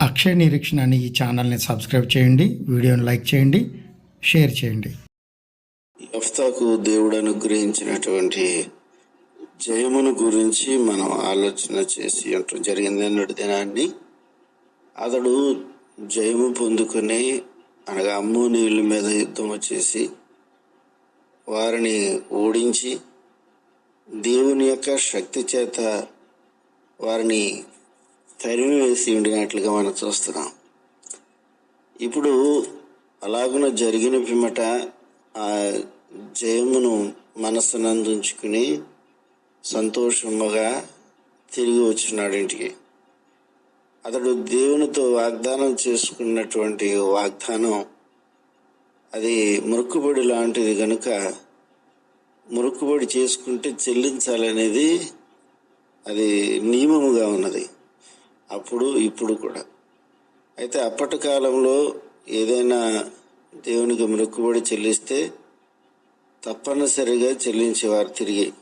అక్షయ నిరీక్షణ అనే ఈ ఛానల్ని సబ్స్క్రైబ్ చేయండి వీడియోని లైక్ చేయండి షేర్ చేయండి. యఫ్తాకు దేవుడు అనుగ్రహించినటువంటి జయమును గురించి మనం ఆలోచన చేసి అంటూ జరిగింది అన్నటి దినాన్ని. అతడు జయము పొందుకొని అనగా అమ్ము నీళ్ళ మీద యుద్ధం చేసి వారిని ఓడించి దేవుని యొక్క శక్తి చేత వారిని తరిమి వేసి ఉండినట్లుగా మనం చూస్తున్నాం. ఇప్పుడు అలాగున జరిగిన పిమ్మట ఆ జయమును మనస్సునందుంచుకుని సంతోషముగా తిరిగి వచ్చినాడు ఇంటికి. అతడు దేవునితో వాగ్దానం చేసుకున్నటువంటి వాగ్దానం అది మురుక్కుబడి లాంటిది కనుక మురుక్కుబడి చేసుకుంటే చెల్లించాలనేది అది నియమముగా ఉన్నది. అప్పుడు ఇప్పుడు కూడా. అయితే అప్పటి కాలంలో ఏదైనా దేవునికి మొక్కుబడి చెల్లిస్తే తప్పనిసరిగా చెల్లించేవారు తిరిగి.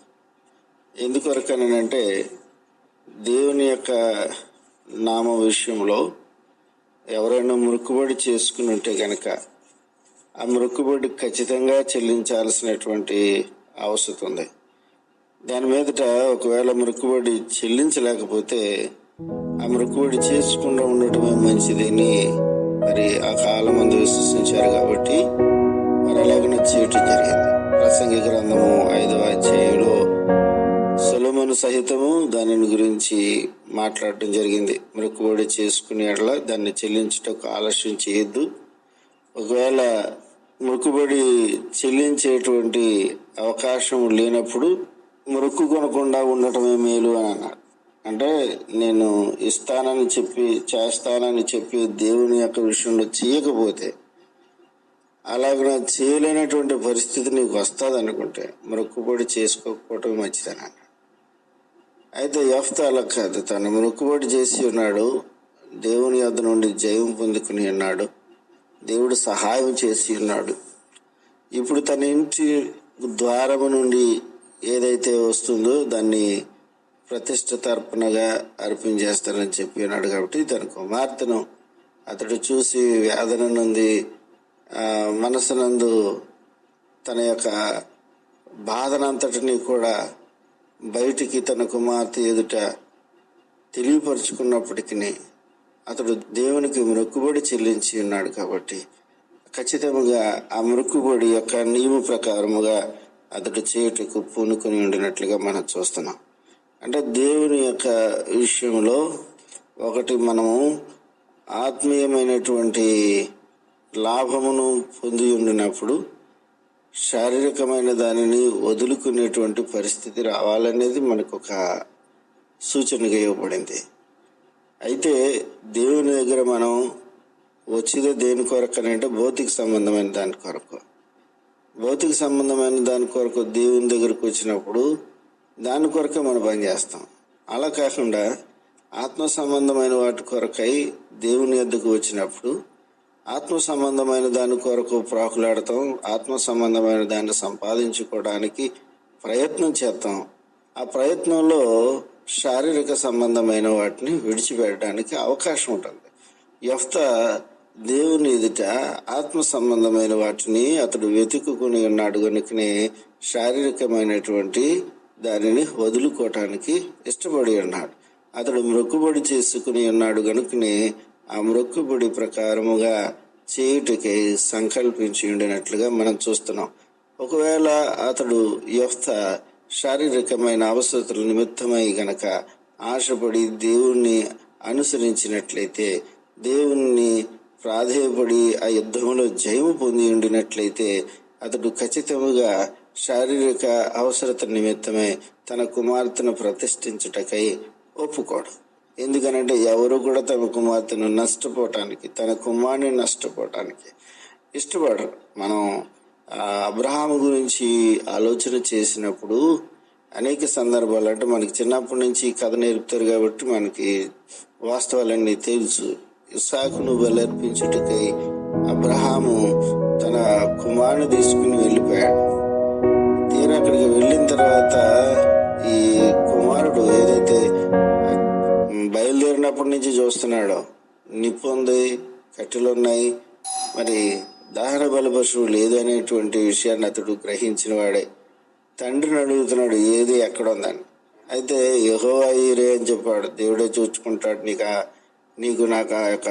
ఎందుకొరకనంటే దేవుని యొక్క నామ విషయంలో ఎవరైనా మొక్కుబడి చేసుకుని ఉంటే కనుక ఆ మొక్కుబడి ఖచ్చితంగా చెల్లించాల్సినటువంటి అవసరం ఉంది. దాని మీదట ఒకవేళ మొక్కుబడి చెల్లించలేకపోతే ఆ మొక్కుబడి చేసుకుండా ఉండటమే మంచిదని మరి ఆ కాలం మంది విశ్వసించారు కాబట్టి మరి అలాగనే చేయటం జరిగింది. ప్రసంగి గ్రంథము ఐదవ అధ్యాయంలో సులమను సహితము దానిని గురించి మాట్లాడటం జరిగింది. మృక్కుబడి చేసుకునే అట్లా దాన్ని చెల్లించటకు ఆలస్యం చేయొద్దు. ఒకవేళ మొక్కుబడి చెల్లించేటువంటి అవకాశం లేనప్పుడు మృక్కు కొనకుండా ఉండటమే మేలు అని అన్నాడు. అంటే నేను ఇస్తానని చెప్పి చేస్తానని చెప్పి దేవుని యొక్క విషయంలో చేయకపోతే అలాగే చేయలేనటువంటి పరిస్థితి నీకు వస్తుంది అనుకుంటే మొక్కుబడి చేసుకోకపోవటం మంచిదని? అయితే యఫ్త అలా కాదు. తను మొక్కుబడి చేసి ఉన్నాడు. దేవుని యొద్ నుండి జయం పొందుకుని ఉన్నాడు. దేవుడు సహాయం చేసి ఉన్నాడు. ఇప్పుడు తన ఇంటి ద్వారము నుండి ఏదైతే వస్తుందో దాన్ని ప్రతిష్ఠ తర్పణగా అర్పించేస్తానని చెప్పి ఉన్నాడు కాబట్టి తన కుమార్తెను. అతడు చూసి వేదన నుండి మనసునందు తన యొక్క బాధనంతటిని కూడా బయటికి తన కుమార్తె ఎదుట తెలియపరుచుకున్నప్పటికీ అతడు దేవునికి మొక్కుబడి చెల్లించి ఉన్నాడు కాబట్టి ఖచ్చితంగా ఆ మొక్కుబడి యొక్క నియమ ప్రకారముగా అతడు చేయటకు పూనుకొని ఉండినట్లుగా మనం చూస్తున్నాం. అంటే దేవుని యొక్క విషయంలో ఒకటి మనము ఆత్మీయమైనటువంటి లాభమును పొంది ఉండినప్పుడు శారీరకమైన దానిని వదులుకునేటువంటి పరిస్థితి రావాలనేది మనకు ఒక సూచనగా ఇవ్వబడింది. అయితే దేవుని దగ్గర మనం వచ్చేదే దేని కొరకు అని అంటే భౌతిక సంబంధమైన దాని కొరకు. భౌతిక సంబంధమైన దాని కొరకు దేవుని దగ్గరకు వచ్చినప్పుడు దాని కొరకే మనం పని చేస్తాం. అలా కాకుండా ఆత్మ సంబంధమైన వాటి కొరకై దేవుని ఎద్దుకు వచ్చినప్పుడు ఆత్మ సంబంధమైన దాని కొరకు ప్రాకులాడతాం. ఆత్మ సంబంధమైన దాన్ని సంపాదించుకోవడానికి ప్రయత్నం చేస్తాం. ఆ ప్రయత్నంలో శారీరక సంబంధమైన వాటిని విడిచిపెట్టడానికి అవకాశం ఉంటుంది. యఫ్త దేవుని ఎదుట ఆత్మ సంబంధమైన వాటిని అతడు వెతుక్కుని ఉన్నాడు కనుకనే శారీరకమైనటువంటి దానిని వదులుకోవటానికి ఇష్టపడి ఉన్నాడు అతడు మొక్కుబడి చేసుకుని ఉన్నాడు కనుకనే ఆ మొక్కుబడి ప్రకారముగా చేయుటకై సంకల్పించి ఉండినట్లుగా మనం చూస్తున్నాం. ఒకవేళ అతడు యొక్క శారీరకమైన అవసరతల నిమిత్తమై గనక ఆశపడి దేవుణ్ణి అనుసరించినట్లయితే దేవుణ్ణి ప్రాధేయపడి ఆ యుద్ధంలో జయము పొంది ఉండినట్లయితే అతడు ఖచ్చితముగా శారీరక అవసరత నిమిత్తమే తన కుమార్తెను ప్రతిష్ఠించుటకై ఒప్పుకోడు. ఎందుకనంటే ఎవరు కూడా తమ కుమార్తెను నష్టపోవటానికి తన కుమారుని నష్టపోవటానికి ఇష్టపడరు. మనం అబ్రహాం అబ్రహాము గురించి ఆలోచన చేసినప్పుడు అనేక సందర్భాలు అంటే మనకి చిన్నప్పటి నుంచి కథ నేర్పుతారు కాబట్టి మనకి వాస్తవాలన్నీ తెలుసు. ఇసాకును బలర్పించుటకై అబ్రహాము తన కుమారుని తీసుకుని వెళ్ళిపోయాడు. తీరా అక్కడికి వెళ్ళిన తర్వాత ఈ కుమారుడు ఏదైతే బయలుదేరినప్పటి నుంచి చూస్తున్నాడు నిప్పు ఉంది కట్టెలు ఉన్నాయి మరి దహన బలి పశువు లేదు అనేటువంటి విషయాన్ని అతడు గ్రహించిన వాడే తండ్రిని అడుగుతున్నాడు ఏది ఎక్కడ ఉందని? అయితే యహోవాయిరే అని చెప్పాడు దేవుడే చూచుకుంటాడు నీకు నీకు నాకు ఆ యొక్క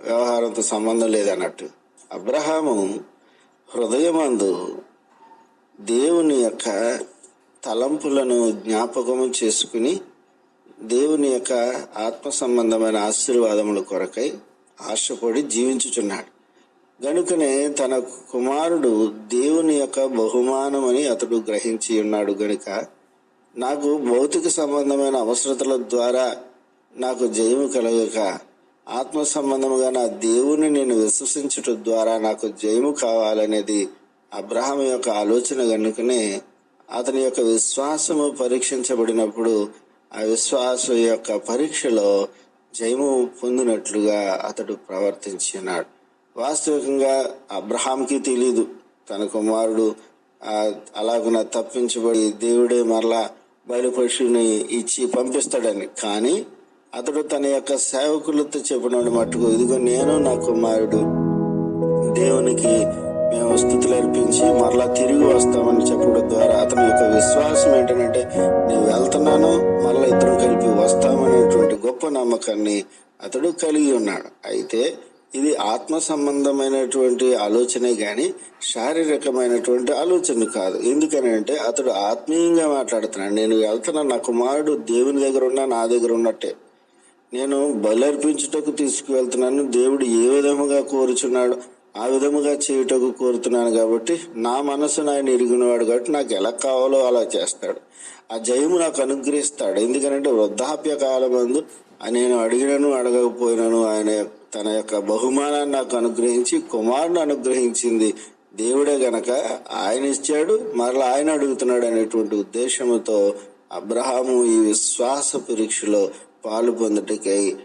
వ్యవహారంతో సంబంధం లేదన్నట్టు. అబ్రహాము హృదయమందు దేవుని యొక్క తలంపులను జ్ఞాపకము చేసుకుని దేవుని యొక్క ఆత్మ సంబంధమైన ఆశీర్వాదముల కొరకై ఆశపడి జీవించుచున్నాడు. గనుకనే తన కుమారుడు దేవుని యొక్క బహుమానమని అతడు గ్రహించి ఉన్నాడు గనుక నాకు భౌతిక సంబంధమైన అవసరతల ద్వారా నాకు జయము కలగక ఆత్మ సంబంధముగా నా దేవుని నేను విశ్వసించుట ద్వారా నాకు జయము కావాలనేది అబ్రహాం యొక్క ఆలోచన కనుకనే అతని యొక్క విశ్వాసము పరీక్షించబడినప్పుడు ఆ విశ్వాసం యొక్క పరీక్షలో జయము పొందినట్లుగా అతడు ప్రవర్తించినాడు. వాస్తవికంగా అబ్రహాంకి తెలియదు తన కుమారుడు అలాగున తప్పించబడి దేవుడే మరలా బయలుపరుషుని ఇచ్చి పంపిస్తాడని. కానీ అతడు తన యొక్క సేవకులతో చెప్పిన మట్టుకు ఇదిగో నేను నా కుమారుడు. దేవునికి మేము స్థుతులు అర్పించి మరలా తిరిగి వస్తామని చెప్పడం ద్వారా అతని యొక్క విశ్వాసం ఏంటంటే నేను వెళ్తున్నాను మరలా ఇద్దరం కలిపి వస్తామనేటువంటి గొప్ప నమ్మకాన్ని అతడు కలిగి ఉన్నాడు. అయితే ఇది ఆత్మ సంబంధమైనటువంటి ఆలోచనే కానీ శారీరకమైనటువంటి ఆలోచన కాదు. ఎందుకనంటే అతడు ఆత్మీయంగా మాట్లాడుతున్నాడు. నేను వెళ్తున్నా నా కుమారుడు దేవుని దగ్గర ఉన్నా నా దగ్గర ఉన్నట్టే. నేను బలర్పించుటకు తీసుకువెళ్తున్నాను. దేవుడు ఏ విధముగా కోరుచున్నాడు ఆ విధముగా చేయుటకు కోరుతున్నాను కాబట్టి నా మనసును ఆయన ఎరిగినవాడు కాబట్టి నాకు ఎలా కావాలో అలా చేస్తాడు. ఆ జయము నాకు అనుగ్రహిస్తాడు. ఎందుకంటే వృద్ధాప్య కాలమందు నేను అడిగినను అడగకపోయినను ఆయన తన యొక్క బహుమానాన్ని నాకు అనుగ్రహించి కుమారుని అనుగ్రహించింది దేవుడే గనక ఆయన ఇచ్చాడు మరలా ఆయన అడుగుతున్నాడు అనేటువంటి ఉద్దేశంతో అబ్రహాము ఈ విశ్వాస పరీక్షలో పాలు పొందుటకై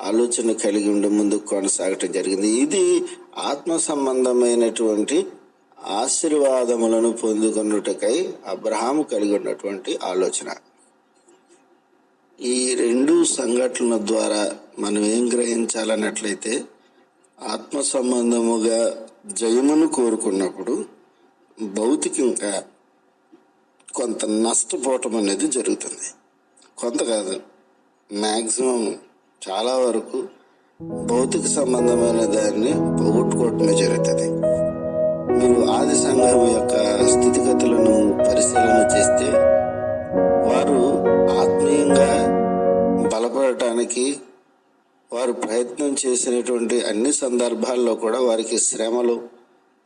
ఆలోచన కలిగి ఉండి ముందుకు కొనసాగటం జరిగింది. ఇది ఆత్మ సంబంధమైనటువంటి ఆశీర్వాదములను పొందుకొనుటకై అబ్రహాము కలిగి ఉన్నటువంటి ఆలోచన. ఈ రెండు సంఘటనల ద్వారా మనం ఏం గ్రహించాలన్నట్లయితే ఆత్మ సంబంధముగా జయమును కోరుకున్నప్పుడు భౌతికంగా కొంత నష్టపోవటం అనేది జరుగుతుంది. కొంత కాదు మ్యాక్సిమం చాలా వరకు భౌతిక సంబంధమైన దాన్ని పోగొట్టుకోవటమే జరుగుతుంది. మీరు ఆది సంఘం యొక్క స్థితిగతులను పరిశీలన చేస్తే వారు ఆత్మీయంగా బలపడటానికి వారు ప్రయత్నం చేసినటువంటి అన్ని సందర్భాల్లో కూడా వారికి శ్రమలు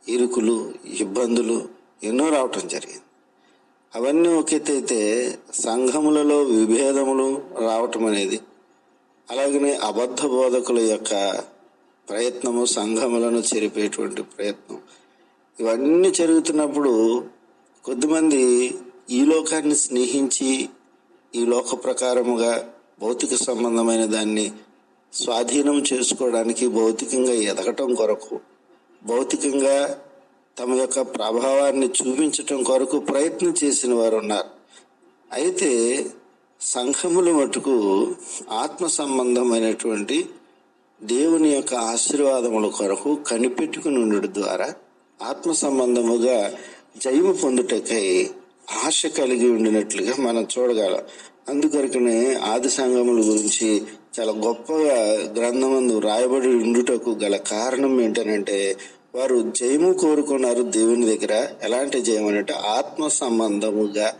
ఇరుకులు ఇబ్బందులు ఎన్నో రావటం జరిగింది. అవన్నీ ఒకేతైతే సంఘములలో విభేదములు రావటం అనేది అలాగనే అబద్ధ బోధకుల యొక్క ప్రయత్నము సంఘములను చెరిపేటువంటి ప్రయత్నం. ఇవన్నీ జరుగుతున్నప్పుడు కొద్దిమంది ఈ లోకాన్ని స్నేహించి ఈ లోక ప్రకారముగా భౌతిక సంబంధమైన దాన్ని స్వాధీనం చేసుకోవడానికి భౌతికంగా ఎదగటం కొరకు భౌతికంగా తమ యొక్క ప్రభావాన్ని చూపించటం కొరకు ప్రయత్నం చేసిన వారు ఉన్నారు అయితే సంఘముల మటుకు ఆత్మ సంబంధమైనటువంటి దేవుని యొక్క ఆశీర్వాదముల కొరకు కనిపెట్టుకుని ఉండడం ద్వారా ఆత్మ సంబంధముగా జయము పొందుటకై ఆశ కలిగి ఉండినట్లుగా మనం చూడగలం. అందుకొరకనే ఆది సంఘముల గురించి చాలా గొప్పగా గ్రంథమందు రాయబడి ఉండుటకు గల కారణం ఏంటనంటే వారు జయము కోరుకున్నారు దేవుని దగ్గర. ఎలాంటి జయం అంటే ఆత్మ సంబంధముగా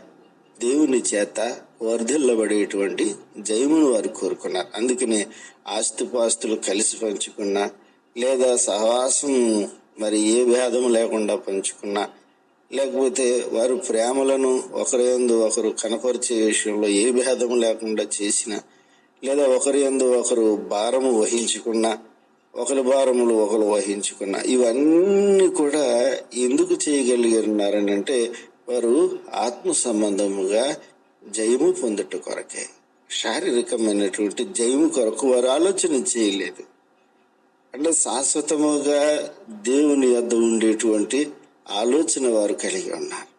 దేవుని చేత వర్ధిల్లబడేటువంటి జయమును వారు కోరుకున్నారు. అందుకనే ఆస్తిపాస్తులు కలిసి పంచుకున్నా లేదా సహవాసం మరి ఏ భేదం లేకుండా పంచుకున్నా లేకపోతే వారు ప్రేమలను ఒకరి యందు ఒకరు కనపరిచే విషయంలో ఏ భేదం లేకుండా చేసిన లేదా ఒకరి యందు ఒకరు భారము వహించుకున్నా ఒకరి భారములు ఒకరు వహించుకున్నా ఇవన్నీ కూడా ఎందుకు చేయగలిగినారని అంటే వారు ఆత్మ సంబంధముగా జయము పొందుట కొరకే. శారీరకమైనటువంటి జయము కొరకు వారు ఆలోచన చేయలేదు. అంటే శాశ్వతముగా దేవుని యొద్ద ఉండేటువంటి ఆలోచన వారు కలిగి ఉన్నారు.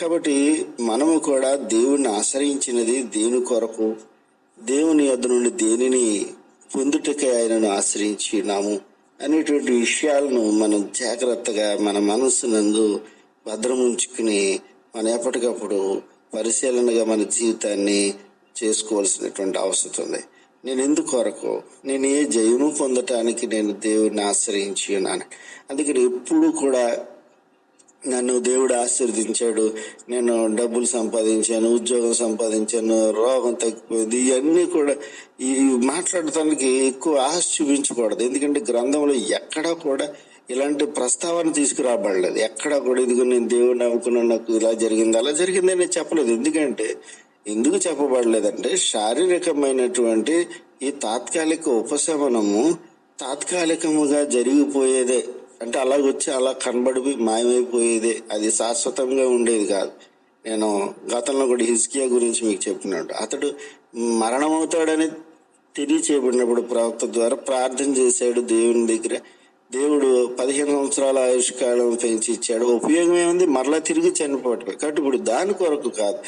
కాబట్టి మనము కూడా దేవుణ్ణి ఆశ్రయించినది దేని కొరకు? దేవుని యొద్ద నుండి దేనిని పొందుటకే ఆయనను ఆశ్రయించినాము అనేటువంటి విషయాలను మనం జాగ్రత్తగా మన మనస్సునందు భద్రముంచుకుని మనం ఎప్పటికప్పుడు పరిశీలనగా మన జీవితాన్ని చేసుకోవాల్సినటువంటి అవసరం ఉంది. నేను ఎందుకొరకు నేను ఏ జయము పొందటానికి నేను దేవుడిని ఆశ్రయించి ఉన్నాను. అందుకని ఎప్పుడు కూడా నన్ను దేవుడు ఆశీర్వదించాడు. నేను డబ్బులు సంపాదించాను ఉద్యోగం సంపాదించాను రోగం తగ్గిపోయింది ఇవన్నీ కూడా ఈ మాట్లాడటానికి ఎక్కువ ఆశ చూపించకూడదు. ఎందుకంటే గ్రంథంలో ఎక్కడా కూడా ఇలాంటి ప్రస్తావన తీసుకురాబడలేదు. ఎక్కడ కూడా ఇదిగో నేను దేవుడు నమ్ముకున్నాను నాకు ఇలా జరిగింది అలా జరిగింది నేను చెప్పలేదు. ఎందుకంటే ఎందుకు చెప్పబడలేదంటే శారీరకమైనటువంటి ఈ తాత్కాలిక ఉపశమనము తాత్కాలికముగా జరిగిపోయేదే. అంటే అలాగొచ్చి అలా కనబడి మాయమైపోయేదే. అది శాశ్వతంగా ఉండేది కాదు. నేను గతంలో కూడా హిజ్కియా గురించి మీకు చెప్పినట్టు. అతడు మరణమవుతాడని తెలియచేయబడినప్పుడు ప్రవక్త ద్వారా ప్రార్థన చేశాడు దేవుని దగ్గర. దేవుడు పదిహేను సంవత్సరాల ఆయుష్కాలం పెంచి ఇచ్చాడు. ఉపయోగం ఏముంది? మరలా తిరిగి చనిపోవటమే. కాబట్టి ఇప్పుడు దాని కొరకు కాదు.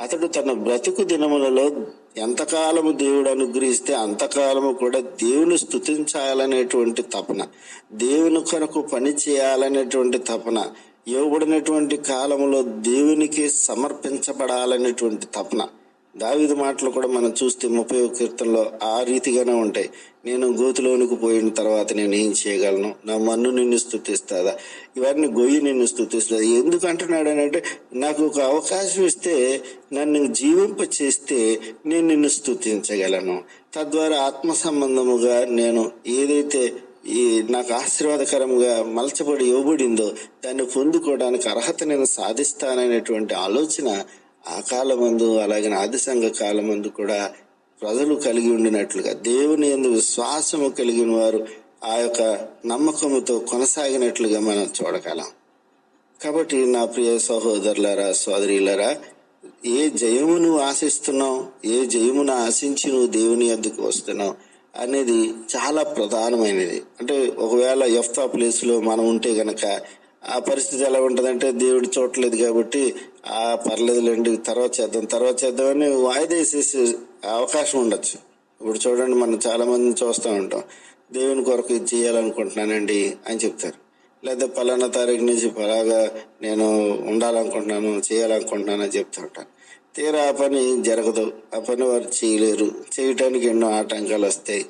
అతడు తన బ్రతుకు దినములలో ఎంతకాలము దేవుడు అనుగ్రహిస్తే అంతకాలము కూడా దేవుని స్థుతించాలనేటువంటి తపన. దేవుని కొరకు పని చేయాలనేటువంటి తపన. ఇవ్వబడినటువంటి కాలంలో దేవునికి సమర్పించబడాలనేటువంటి తపన. దావిది మాటలు కూడా మనం చూస్తే ముప్పై కీర్తనలో ఆ రీతిగానే ఉంటాయి. నేను గోతులోనికి పోయిన తర్వాత నేను ఏం చేయగలను? నా మన్ను నిన్ను స్థుతిస్తాదా? ఇవన్నీ గొయ్యి నిన్ను స్థుతిస్తుంది? ఎందుకు అంటున్నాడు అని అంటే నాకు ఒక అవకాశం ఇస్తే నన్ను జీవింప చేస్తే నేను నిన్ను స్థుతించగలను. తద్వారా ఆత్మ సంబంధముగా నేను ఏదైతే ఈ నాకు ఆశీర్వాదకరంగా మలచబడి ఇవ్వబడిందో దాన్ని పొందుకోవడానికి అర్హత నేను సాధిస్తాననేటువంటి ఆలోచన ఆ కాలమందు అలాగే ఆది సంఘ కాలమందు కూడా ప్రజలు కలిగి ఉండినట్లుగా దేవుని ఎందు విశ్వాసము కలిగిన వారు ఆ యొక్క నమ్మకముతో కొనసాగినట్లుగా మనం చూడగలం. కాబట్టి నా ప్రియ సహోదరులారా సోదరులారా ఏ జయము నువ్వు ఆశిస్తున్నావు ఏ జయమును ఆశించి నువ్వు దేవుని ఎద్దుకు వస్తున్నావు అనేది చాలా ప్రధానమైనది. అంటే ఒకవేళ ఎఫ్తా ప్లేస్లో మనం ఉంటే గనక ఆ పరిస్థితి ఎలా ఉంటుందంటే దేవుడు చూడలేదు కాబట్టి పర్లేదులేండి తర్వాత చేద్దాం తర్వాత చేద్దామని వాయిదా వేసేసే అవకాశం ఉండొచ్చు. ఇప్పుడు చూడండి మనం చాలామందిని చూస్తూ ఉంటాం. దేవుని కొరకు ఇది చేయాలనుకుంటున్నానండి అని చెప్తారు. లేదా పలానా తారీఖు నుంచి పలాగా నేను ఉండాలనుకుంటున్నాను చేయాలనుకుంటున్నాను అని చెప్తూ ఉంటాను తీరా ఆ పని జరగదు ఆ పని వారు చేయలేరు. చేయటానికి ఎన్నో ఆటంకాలు వస్తాయి.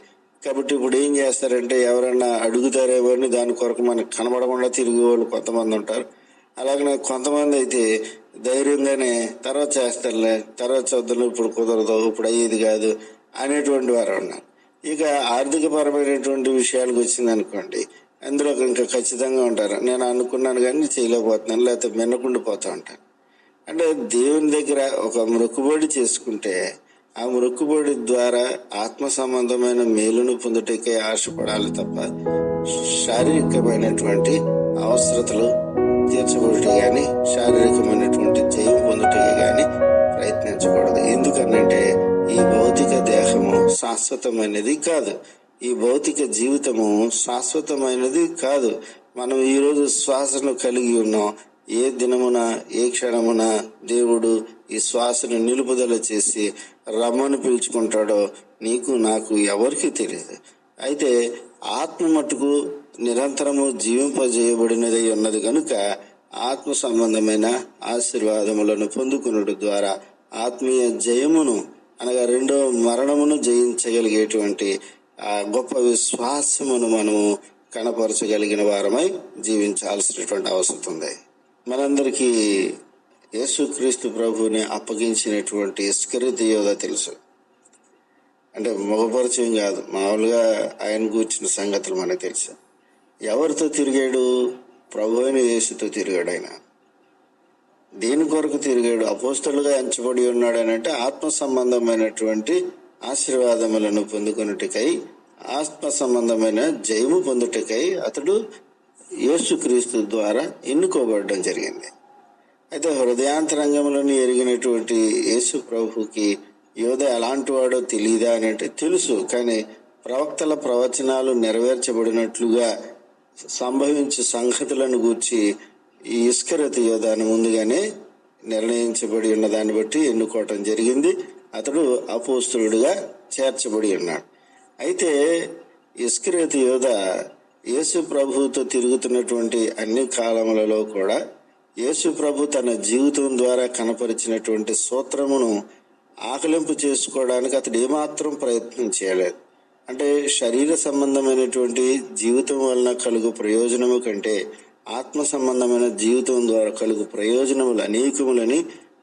కాబట్టి ఇప్పుడు ఏం చేస్తారంటే ఎవరైనా అడుగుతారేమో అని దాని కొరకు మనకు కనబడకుండా తిరిగే వాళ్ళు కొంతమంది ఉంటారు. అలాగనే కొంతమంది అయితే ధైర్యంగానే తర్వాత చేస్తారులే తర్వాత చూద్దాం ఇప్పుడు కుదరదు ఇప్పుడు అయ్యేది కాదు అనేటువంటి వారు ఉన్నారు. ఇక ఆర్థిక పరమైనటువంటి విషయాలకు వచ్చింది అనుకోండి అందులో ఇంకా ఖచ్చితంగా ఉంటారు. నేను అనుకున్నాను కానీ చేయలేకపోతున్నాను లేకపోతే మిన్నకుండిపోతూ ఉంటాను. అంటే దేవుని దగ్గర ఒక మొక్కుబడి చేసుకుంటే ఆ మొక్కుబడి ద్వారా ఆత్మ సంబంధమైన మేలును పొందుటకే ఆశపడాలి తప్ప శారీరకమైనటువంటి అవసరతలు తీర్చబడుట కానీ శారీరకమైనటువంటి జయం పొందుటకే కానీ ప్రయత్నించకూడదు. ఎందుకనంటే ఈ భౌతిక దేహము శాశ్వతమైనది కాదు. ఈ భౌతిక జీవితము శాశ్వతమైనది కాదు. మనం ఈరోజు శ్వాసను కలిగి ఉన్నాం. ఏ దినమున ఏ క్షణమున దేవుడు ఈ శ్వాసను నిలుపుదల చేసి రమ్మని పిలుచుకుంటాడో నీకు నాకు ఎవరికి తెలియదు అయితే ఆత్మ మట్టుకు నిరంతరము జీవింపజేయబడినదై ఉన్నది కనుక ఆత్మ సంబంధమైన ఆశీర్వాదములను పొందుకునుట ద్వారా ఆత్మీయ జయమును అనగా రెండవ మరణమును జయించగలిగేటువంటి ఆ గొప్ప విశ్వాసమును మనము కనపరచగలిగిన వారమై జీవించాల్సినటువంటి అవసరం ఉంది. మనందరికీ యేసుక్రీస్తు ప్రభుని అప్పగించినటువంటి ఇస్కరిత తెలుసు. అంటే మగపరిచయం కాదు మామూలుగా ఆయన కూర్చున్న సంగతులు మనకు తెలుసు. ఎవరితో తిరిగాడు? ప్రభు అయిన యేసుతో తిరిగాడు ఆయన దేని కొరకు తిరిగాడు అపోస్తలుగా ఎంచబడి ఉన్నాడు అని అంటే ఆత్మ సంబంధమైనటువంటి ఆశీర్వాదములను పొందుకొనుటకై ఆత్మ సంబంధమైన జయము పొందుటకై అతడు యేసుక్రీస్తు ద్వారా ఎన్నుకోబడడం జరిగింది. అయితే హృదయాంతరంగములను ఎరిగినటువంటి యేసు ప్రభుకి యోధ ఎలాంటి వాడో తెలియదా అని అంటే తెలుసు కానీ ప్రవక్తల ప్రవచనాలు నెరవేర్చబడినట్లుగా సంభవించే సంగతులను గూర్చి ఈ ఇస్కరతి యోధాను ముందుగానే నిర్ణయించబడి ఉన్న దాన్ని బట్టి ఎన్నుకోవటం జరిగింది. అతడు అపోస్తులుడుగా చేర్చబడి ఉన్నాడు. అయితే ఇస్క్రేతు యోధ యేసు ప్రభువుతో తిరుగుతున్నటువంటి అన్ని కాలములలో కూడా యేసు ప్రభు తన జీవితం ద్వారా కనపరిచినటువంటి సూత్రమును ఆకలింపు చేసుకోవడానికి అతడు ఏమాత్రం ప్రయత్నం చేయలేదు. అంటే శరీర సంబంధమైనటువంటి జీవితం వలన కలుగు ప్రయోజనము కంటే ఆత్మ సంబంధమైన జీవితం ద్వారా కలుగు ప్రయోజనములు అనేకములని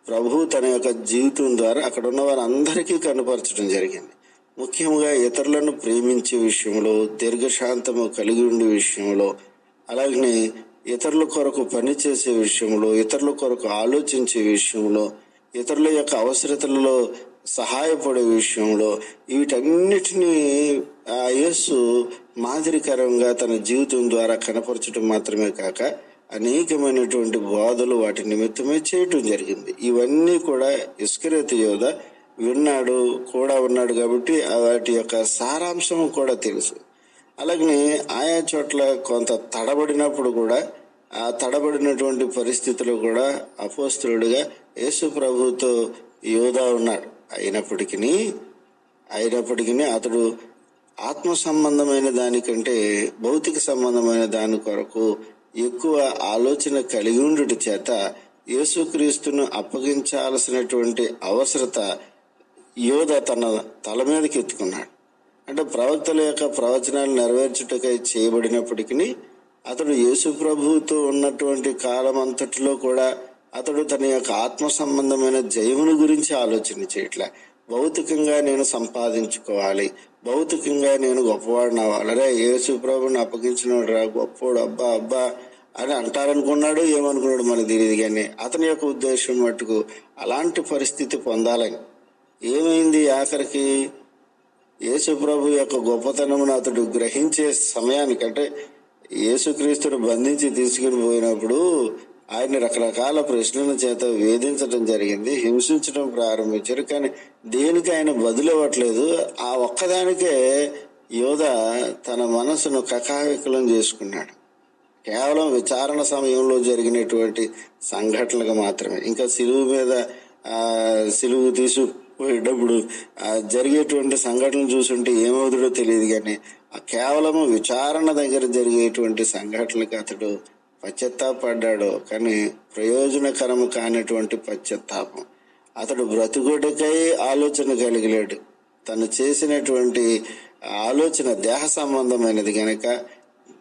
ప్రభు తన యొక్క జీవితం ద్వారా అక్కడ ఉన్న వారందరికీ కనపరచడం జరిగింది. ముఖ్యంగా ఇతరులను ప్రేమించే విషయంలో దీర్ఘశాంతము కలిగి ఉండే విషయంలో అలాగనే ఇతరుల కొరకు పనిచేసే విషయంలో ఇతరుల కొరకు ఆలోచించే విషయంలో ఇతరుల యొక్క అవసరతలలో సహాయపడే విషయంలో వీటన్నిటినీ ఆ యేసు మాదిరికరంగా తన జీవితం ద్వారా కనపరచడం మాత్రమే కాక అనేకమైనటువంటి బోధలు వాటి నిమిత్తమే చేయటం జరిగింది. ఇవన్నీ కూడా ఇస్కరేత యోధ విన్నాడు కూడా ఉన్నాడు కాబట్టి వాటి యొక్క సారాంశం కూడా తెలుసు. అలాగనే ఆయా చోట్ల కొంత తడబడినప్పుడు కూడా ఆ తడబడినటువంటి పరిస్థితులు కూడా అపోస్తులుడిగా యేసు ప్రభుతో యోధా ఉన్నాడు. అయినప్పటికీ అయినప్పటికీ అతడు ఆత్మ సంబంధమైన దానికంటే భౌతిక సంబంధమైన దాని కొరకు ఎక్కువ ఆలోచన కలిగి ఉండుట చేత యేసుక్రీస్తును అప్పగించాల్సినటువంటి అవసరత యోధ తన తల మీదకి ఎత్తుకున్నాడు. అంటే ప్రవక్తల యొక్క ప్రవచనాలు నెరవేర్చుటకై చేయబడినప్పటికీ అతడు యేసు ప్రభువుతో ఉన్నటువంటి కాలం అంతటిలో కూడా అతడు తన యొక్క ఆత్మ సంబంధమైన జయమును గురించి ఆలోచన చేయట్లే. భౌతికంగా నేను సంపాదించుకోవాలి. భౌతికంగా నేను గొప్పవాడిని అవ్వాలి. అరే యేసు ప్రభుని అప్పగించిన రా అబ్బా అబ్బా అని అంటారనుకున్నాడు ఏమనుకున్నాడు మనకు తెలియదు కానీ అతని యొక్క ఉద్దేశం మటుకు అలాంటి పరిస్థితి పొందాలని. ఏమైంది ఆఖరికి? యేసుప్రభు యొక్క గొప్పతనమును అతడు గ్రహించే సమయానికి అంటే బంధించి తీసుకుని పోయినప్పుడు ఆయన రకరకాల ప్రశ్నల చేత వేధించడం జరిగింది హింసించడం ప్రారంభించారు. కానీ దేనికి ఆయన బదులవ్వట్లేదు ఆ ఒక్కదానికే యోధ తన మనసును కకావికలం చేసుకున్నాడు. కేవలం విచారణ సమయంలో జరిగినటువంటి సంఘటనలకు మాత్రమే. ఇంకా సిలువు మీద సిలువు తీసుకుపోయేటప్పుడు జరిగేటువంటి సంఘటనలు చూసుంటే ఏమవుతుందో తెలియదు కానీ ఆ కేవలము విచారణ దగ్గర జరిగేటువంటి సంఘటనలకు అతడు పశ్చత్తాపడ్డాడు. కానీ ప్రయోజనకరము కానటువంటి పశ్చత్తాపం. అతడు బ్రతుకుడికై ఆలోచన కలిగలేడు. తను చేసినటువంటి ఆలోచన దేహ సంబంధమైనది గనక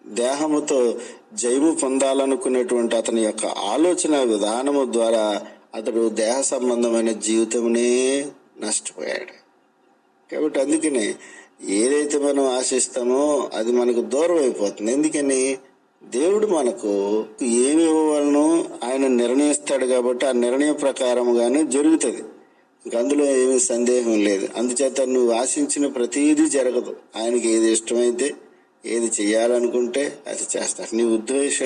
దేహముతో జయము పొందాలనుకునేటువంటి అతని యొక్క ఆలోచన విధానము ద్వారా అతడు దేహ సంబంధమైన జీవితమునే నష్టపోయాడు. కాబట్టి అందుకనే ఏదైతే మనం ఆశిస్తామో అది మనకు దూరం అయిపోతుంది ఎందుకని? దేవుడు మనకు ఏమి ఇవ్వవలను ఆయన నిర్ణయిస్తాడు కాబట్టి ఆ నిర్ణయం ప్రకారముగానే జరుగుతుంది. ఇంక అందులో ఏమి సందేహం లేదు. అందుచేత నువ్వు ఆశించిన ప్రతిదీ జరగదు. ఆయనకి ఏది ఇష్టమైతే ఏది చేయాలనుకుంటే అది చేస్తాడు. నీ ఉద్దేశ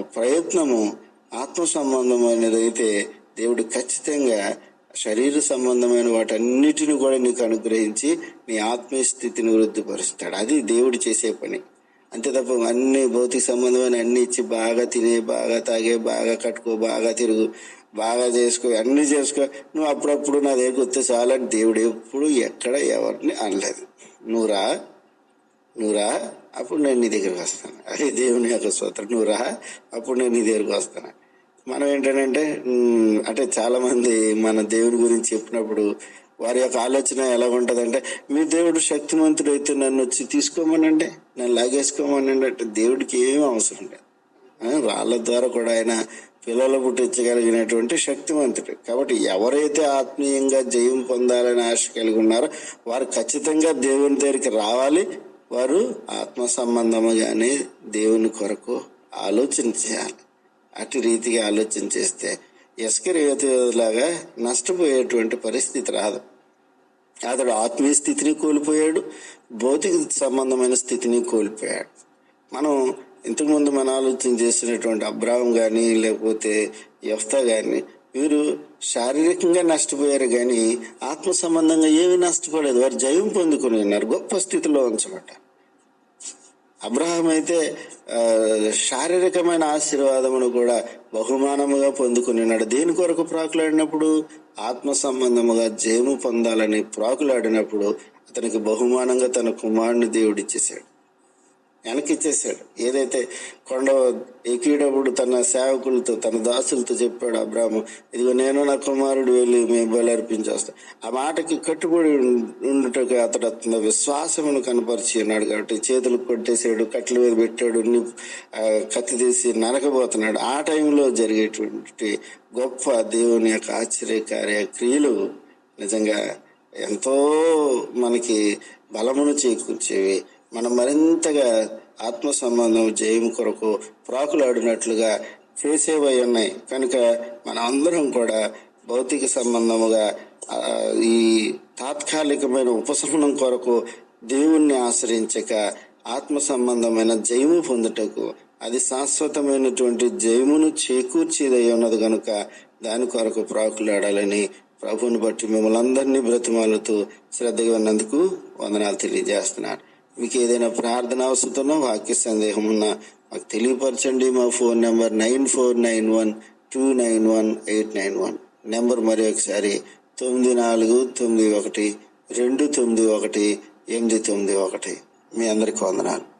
ప్రయత్నము ఆత్మ సంబంధమైనది అయితే దేవుడు ఖచ్చితంగా శరీర సంబంధమైన వాటన్నిటిని కూడా నీకు అనుగ్రహించి నీ ఆత్మీయ స్థితిని వృద్ధిపరుస్తాడు. అది దేవుడు చేసే పని. అంతే తప్ప అన్ని భౌతిక సంబంధమైన అన్ని ఇచ్చి బాగా తినే బాగా తాగే బాగా కట్టుకో బాగా తిరుగు బాగా చేసుకో అన్ని చేసుకో. నువ్వు అప్పుడప్పుడు నా దగ్గరికి వస్తే చాలని దేవుడు. ఎప్పుడు ఎక్కడ ఎవరిని అనలేదు. నువ్వురా నువ్వురా అప్పుడు నేను నీ దగ్గరికి వస్తాను. అదే దేవుని యొక్క స్తోత్రం. నువ్వురా అప్పుడు నేను నీ దగ్గరికి వస్తాను. మనం ఏంటంటే అంటే చాలా మంది మన దేవుని గురించి చెప్పినప్పుడు వారి యొక్క ఆలోచన ఎలా ఉంటుందంటే మీ దేవుడు శక్తిమంతుడు అయితే నన్ను వచ్చి తీసుకోమనండి నన్ను లాగేసుకోమనండి అంటే దేవుడికి ఏమీ అవసరం లేదు. రాళ్ళ ద్వారా కూడా ఆయన పిల్లలు పుట్టించగలిగినటువంటి శక్తివంతుడు కాబట్టి ఎవరైతే ఆత్మీయంగా జయం పొందాలని ఆశ కలిగి ఉన్నారో వారు ఖచ్చితంగా దేవుని దగ్గరికి రావాలి. వారు ఆత్మ సంబంధముగానే దేవుని కొరకు ఆలోచన చేయాలి. అటు రీతిగా ఆలోచన చేస్తే ఎస్కరేతలాగా నష్టపోయేటువంటి పరిస్థితి రాదు. అతడు ఆత్మీయ స్థితిని కోల్పోయాడు భౌతిక సంబంధమైన స్థితిని కోల్పోయాడు. మనం ఇంతకుముందు మన ఆలోచన చేసినటువంటి అబ్రాహం కానీ లేకపోతే యఫ్తా కానీ వీరు శారీరకంగా నష్టపోయారు కానీ ఆత్మ సంబంధంగా ఏమీ నష్టపోలేదు. వారు జయం పొందుకుని ఉన్నారు గొప్ప స్థితిలో ఉంచబడ్డ అబ్రహాం అయితే శారీరకమైన ఆశీర్వాదమును కూడా బహుమానముగా పొందుకున్నాడు. దేని కొరకు ప్రాకులాడినప్పుడు? ఆత్మ సంబంధముగా జయము పొందాలని ప్రాకులాడినప్పుడు అతనికి బహుమానంగా తన కుమారుని దేవుడిచ్చేశాడు వెనకిచ్చేసాడు ఏదైతే కొండ ఎక్కేటప్పుడు తన సేవకులతో తన దాసులతో చెప్పాడు అబ్రాహ్మ ఇదిగో నేను నా కుమారుడు వెళ్ళి మేము బలి ఆ మాటకి కట్టుబడి ఉం- ఉండుటకు అతడు విశ్వాసమును కనపరిచి ఉన్నాడు కాబట్టి చేతులు కొట్టేసాడు కట్టెల మీద పెట్టాడు కత్తి తీసి నరకబోతున్నాడు. ఆ టైంలో జరిగేటువంటి గొప్ప దేవుని యొక్క ఆశ్చర్యకార్య క్రియలు నిజంగా ఎంతో మనకి బలమును చేకూర్చేవి. మనం మరింతగా ఆత్మ సంబంధం జయం కొరకు ప్రాకులాడినట్లుగా చేసేవై ఉన్నాయి. కనుక మన అందరం కూడా భౌతిక సంబంధముగా ఈ తాత్కాలికమైన ఉపశమనం కొరకు దేవుణ్ణి ఆశ్రయించక ఆత్మ సంబంధమైన జయము పొందుటకు అది శాశ్వతమైనటువంటి జయమును చేకూర్చేదై ఉన్నది కనుక దాని కొరకు ప్రాకులాడాలని ప్రభుని బట్టి మిమ్మల్ని అందరినీ బ్రతిమాలుతూ శ్రద్ధగా ఉన్నందుకు వందనాలు తెలియజేస్తున్నాను. మీకు ఏదైనా ప్రార్థన అవసరం వాక్య సందేహం ఉన్నా మాకు తెలియపరచండి. మా phone number nine four nine one two nine one eight nine one. Number మరి ఒకసారి తొమ్మిది నాలుగు తొమ్మిది ఒకటి రెండు తొమ్మిది ఒకటి ఎనిమిది తొమ్మిది ఒకటి. మీ అందరికి వందనాలు.